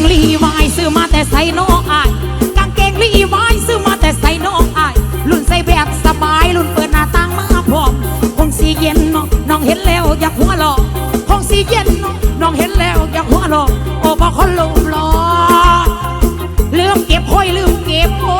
งลีวายซื้อมาแต่ใส่น้องอาย กางเกงลีวายซื้อมาแต่ใส่น้องอาย รุ่นใส่แบบสบาย รุ่นเปิดหน้าต่างมาพร้อมคงสีเย็นน้องน้องเห็นแล้วอยากหัวหลอกคงสีเย็นน้องน้องเห็นแล้วอยากหัวหลอกโอ้บอกคนลุมหลอลืมเก็บห้อยลืมเก็บโอ้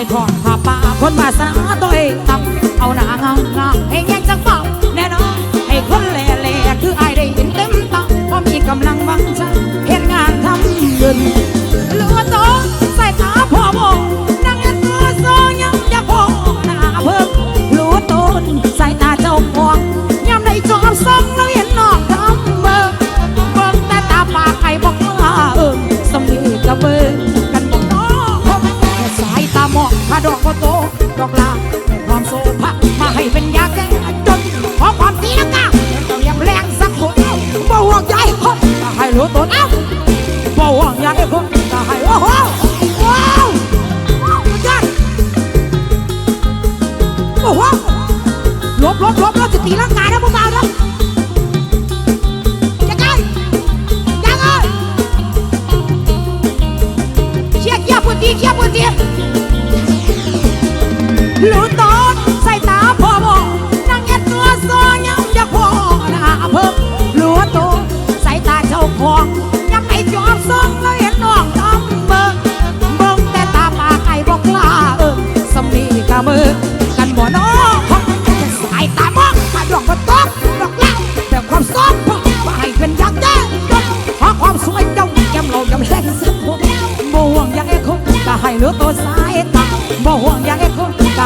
อยทองผ้าป่าคนมาสนาตัวเองตั้ง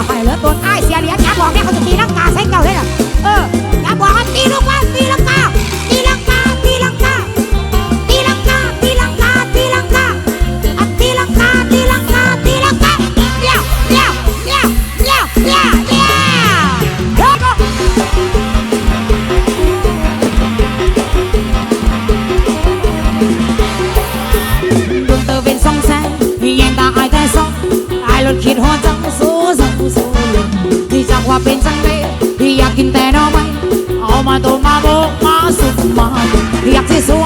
ไปเลิตัวนไอ้เสียเหรียญย่าบอกแม่เขาจะตีร่างกาใส่เก่าเลยอะเออย่าบอกว่าตีลูกว่า This.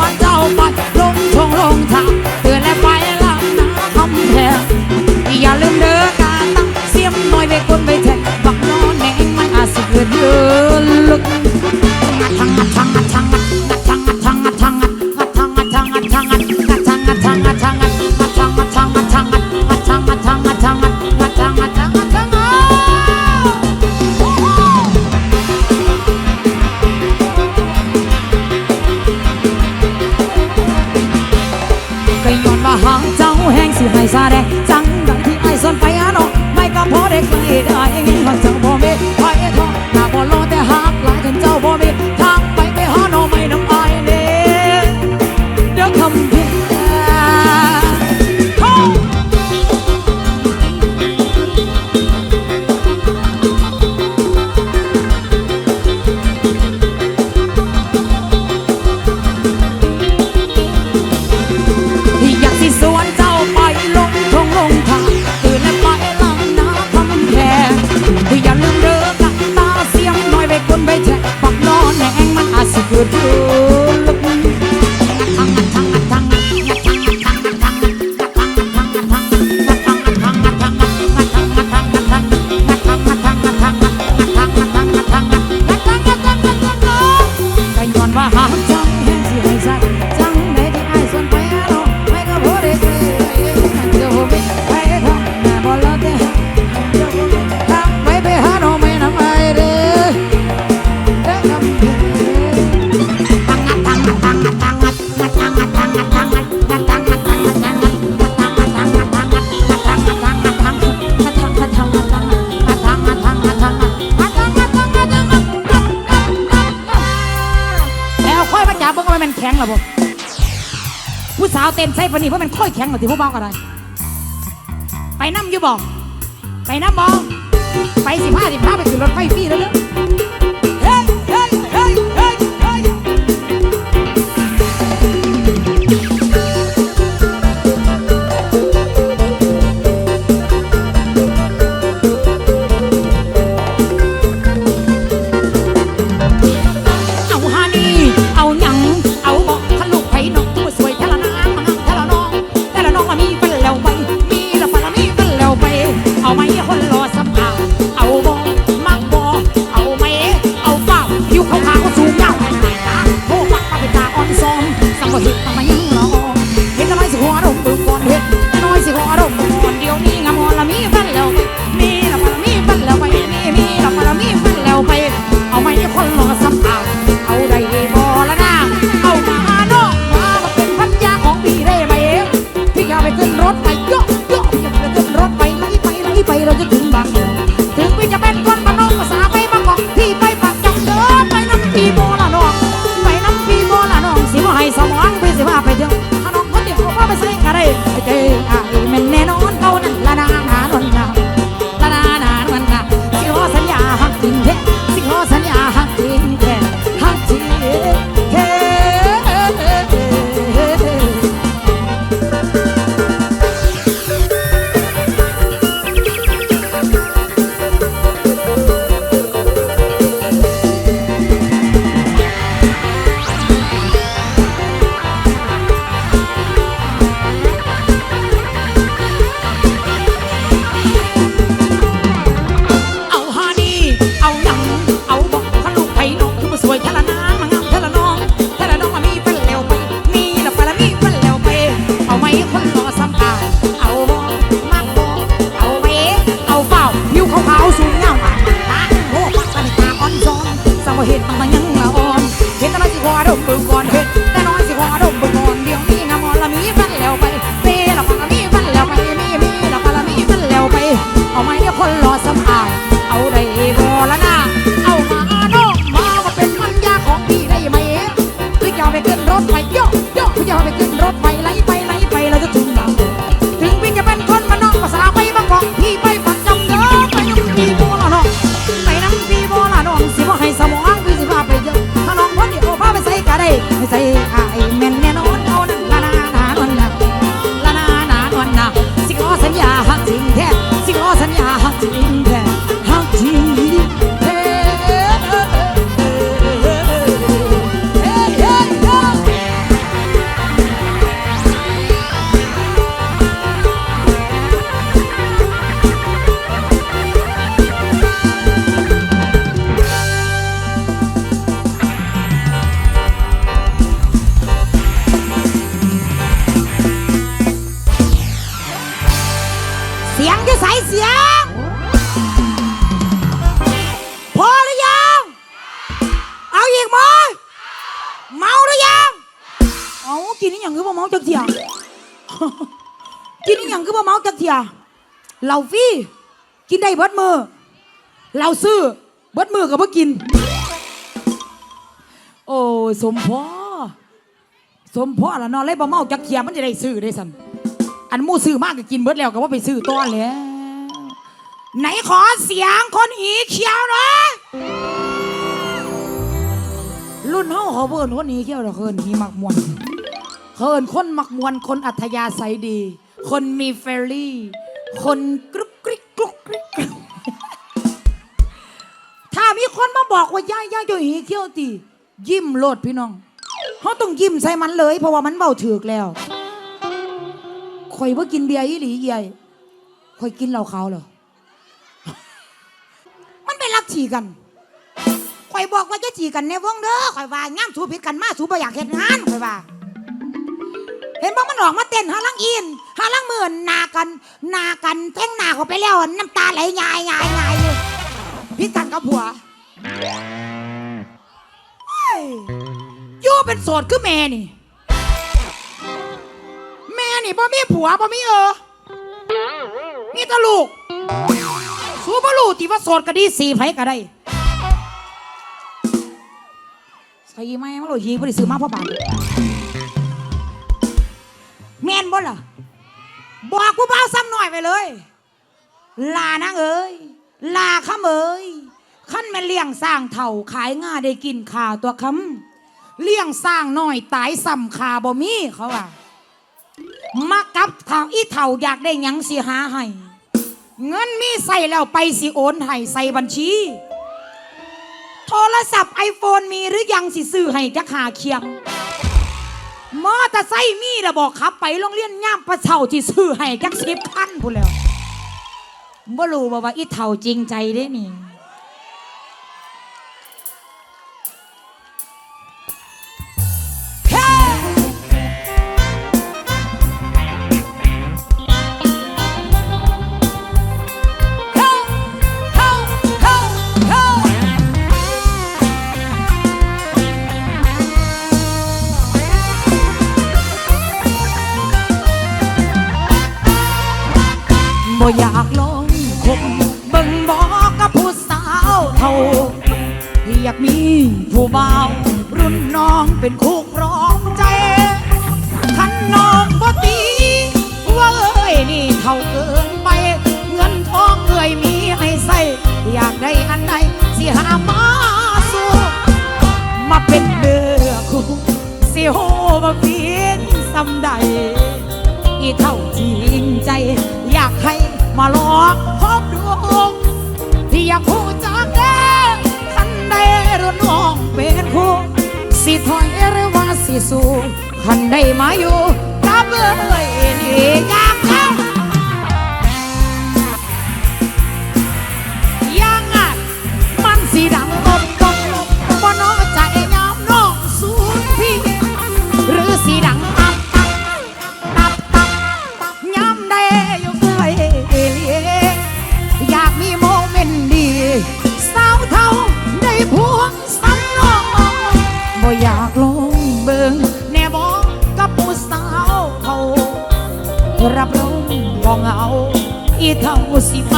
เต้นใส่ปนี่เพราะมันค่อยแข็งกว่าที่พวกบอกันเลยไปน้ำอยู่บอกไปน้ำบอกไปสิบห้าสิบห้าไปสิรถไฟฟรีแล้วเนอะ กินอย่างคือบ่เมาจักเทียเหล้าฟรีกินได้เบิดมือเหล้าซื้อเบิดมือก็บ่กิน โอ้ยสมพ่อสมพ่อละเนอนเลยบ่เมาจักเทียมันจะได้ซื้อได้ซั่นอันหมู่ซื้อมากก็กินเบิดแล้วก็บ่ไปซื้อต้อนแล้วไหนขอเสียงคนหีเขียวหน่อยรุ่นเฮาเขาเบิ่นคนหีเขียวดอกเคินหีมักมวนเคินคนมักมวนคนอัธยาศัยดี คนมีเฟรลี่ คนกรุกกริกกรุกกริกกรุกถ้ามีคนมาบอกว่าย่าย่าอยู่หีเขียวตียิ้มโลดพี่น้องเขาต้องยิ้มใส่มันเลย เพราะว่ามันเบาถือกแล้วข่อยว่ากินเบียร์อีหลีใหญ่ข่อยกินเหล้าขาวเหรอมันเป็นรักฉี่กันข่อยบอกว่าจะฉี่กันในวงเด้อข่อยว่าง่ามสูผิดกันมาสูบ่อยากเห็นงานข่อยว่า เห็นบ้มันออกมาเต้นหาลังอินหาลังหมื่นนากันนากันแท่งหนาเขาไปแล้วน้ำตาไหลยายยายยายอยู่พิดกันกับผัวยู่เป็นโสดคือแม่นี่ แม่นี่บ่มีผัวบ่มีเออมีแตลูกสูบลูที่ว่าโสดก็ดีสีไผก็ได้ใส่ไหมมาโหลดยีบริซื้อมาพ่อบา แม่นบ่ล่ะบอกกูบ้าวซ้ำหน่อยไปเลย ลานางเอ้ยลาคำเอ้ยขั้นแม่เลี้ยงสร้างเถ่าขายง่าได้กินข่าตัวคำเลี้ยงสร้างหน้อยตายซ้ำขาบ่มีเขาว่ามากับเถ่าอีเถ่าอยากได้หยังสิหาให้เงินมีใส่แล้วไปสิโอนให้ใส่บัญชี โทรศัพท์ไอโฟนมีหรือยังสิซื้อให้จักหาเคียง มอเตอร์ไซค์มีระบอกขับ ไปโรงเรียนย่ามประเช่าที่ซื้อให้จักสิบพันพูนแล้วบ่รู้บ่ว่าอีเท่าจริงใจเด้นี่ ยนสำใด อีเท่าจริงใจ อยากให้มาลองพบดวงที่อยากคู่จากแด้คันใดรุ่นน้องเป็นคู่สิถอยหรือว่าสิสู้คันใดมาอยู่กับเอ้ยนี่ยาก รับรู้บ่เหงาอีเท่าสิมา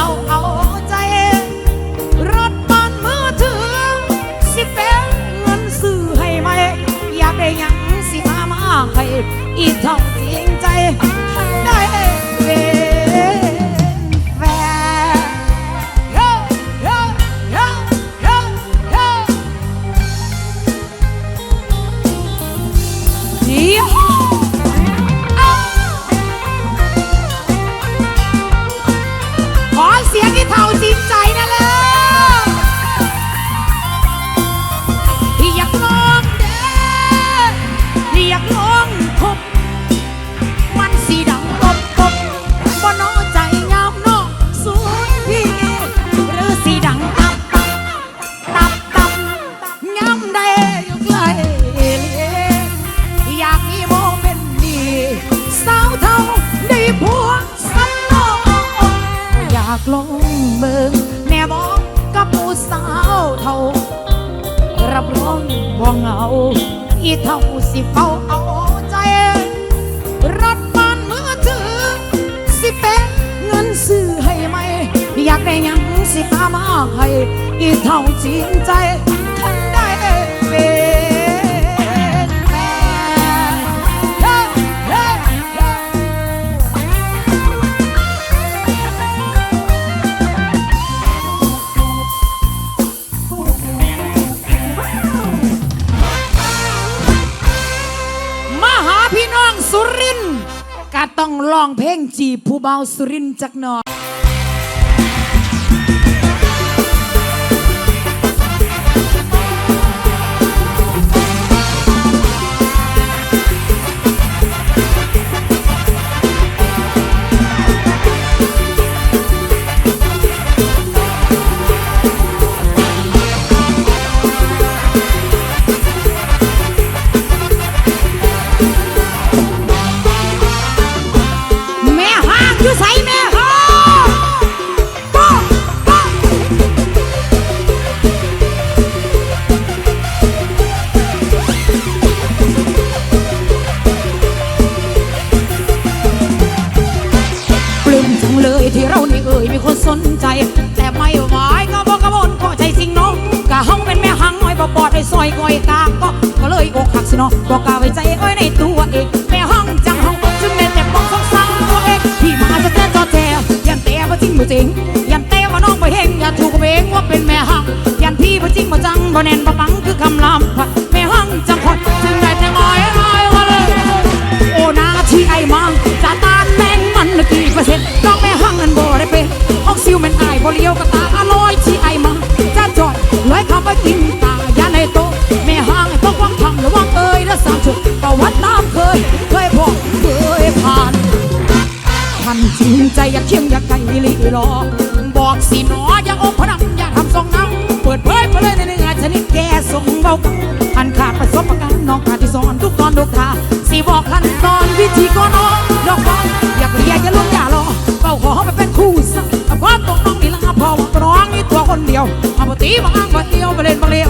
ากลงเบิงแม่บอกกับผู้สาวเท่า รับรองบ่งเหงา อีเท่าสิเฝ้าเอาใจ รถบ้านมือถือ สิเป็นเงินซื้อให้ไหม อยากได้ยังสิหามาให้ อีเท่าจริงใจ ก็ต้องลองเพลงจีบผู้เบาสุรินจักหน่อย ก้อยกางก็ก็เลยอกหักสิเนาะบอกกาไว้ใจไอ้อยในตัวเองแม่ห้องจังห้องจึงแม่แต่ป้องสองสั่งตัวเองพี่มาจะเต้นจอแจยันเต่ว่าจริงบ่จริงยันเต่ว่าน้องบ่เฮงอย่าถูกเองว่าเป็นแม่ห้องยันพี่บ่จริงบ่จังบ่แน่นบ่ปังคือคำลำว่าแม่ห้องจังคนจึงได้แต่งอยอ้อยว่าเลยโอ้นาที่ไอ้มังจะตาแมงมันกี่เปอร์เซ็นต์ก็แม่ห้องอันบ่ได้เป็นห้องซิวแม่นอายบ่เลี้ยวกับ ใจอยากเคียงอยากไก่วิลีรอบอกสิหนออย่าอมพนันอย่าทำทรงน้ำเปิดเผยไปเลยในเนื้อชนิดแก่ทรงเบาอันขาดประสบการน้องขาดที่สอนทุกตอนทุกท่าสิบอกขั้นตอนวิธีก็น้องดอกบ้าอยากเรียนอย่าลุงอย่ารอเบาขอไปเป็นคู่สักเพราะตรงน้องนี่ละพอว่าร้องนี่ตัวคนเดียวเอาปฏิบัติงางบาเดียวไปเล่นบปเลี้ยว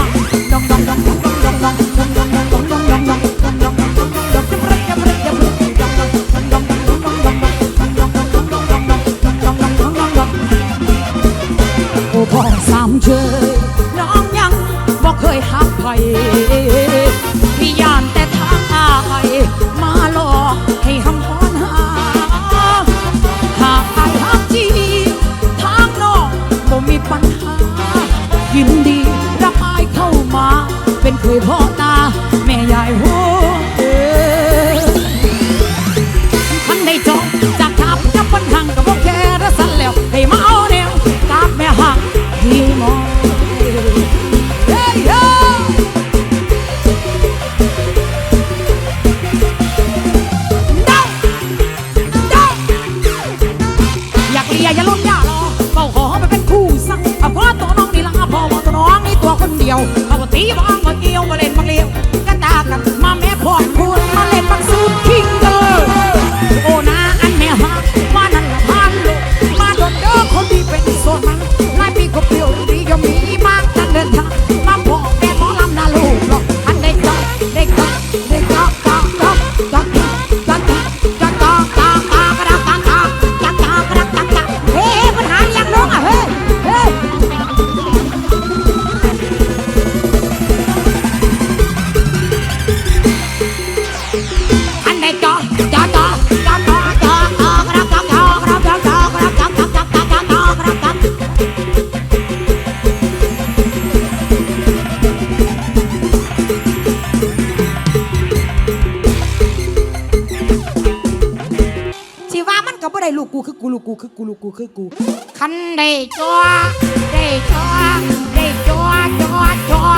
พ่อสามเชยน้องยังบ่เคยหักไผ ลูกูคือกูลูกูคือกูคันได้จ้อได้จ้อได้จ้อจ้อจ้อ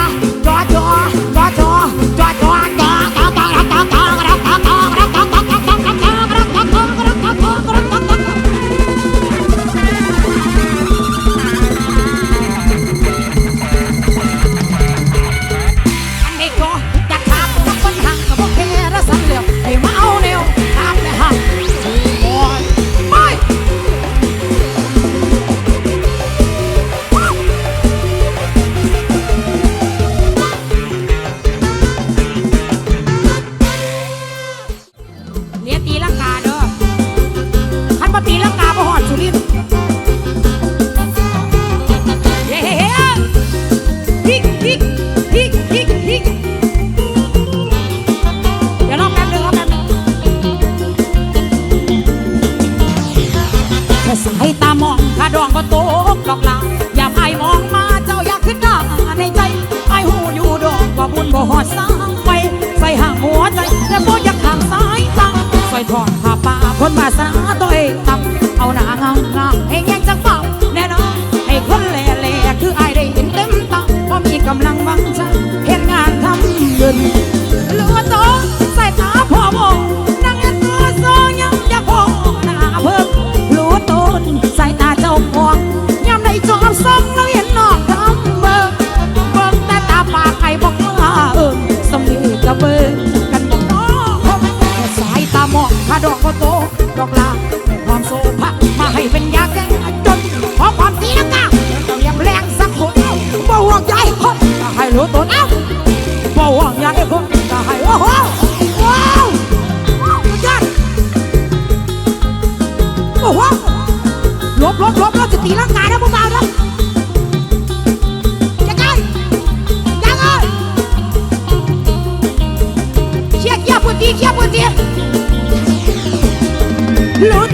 รู้ตอน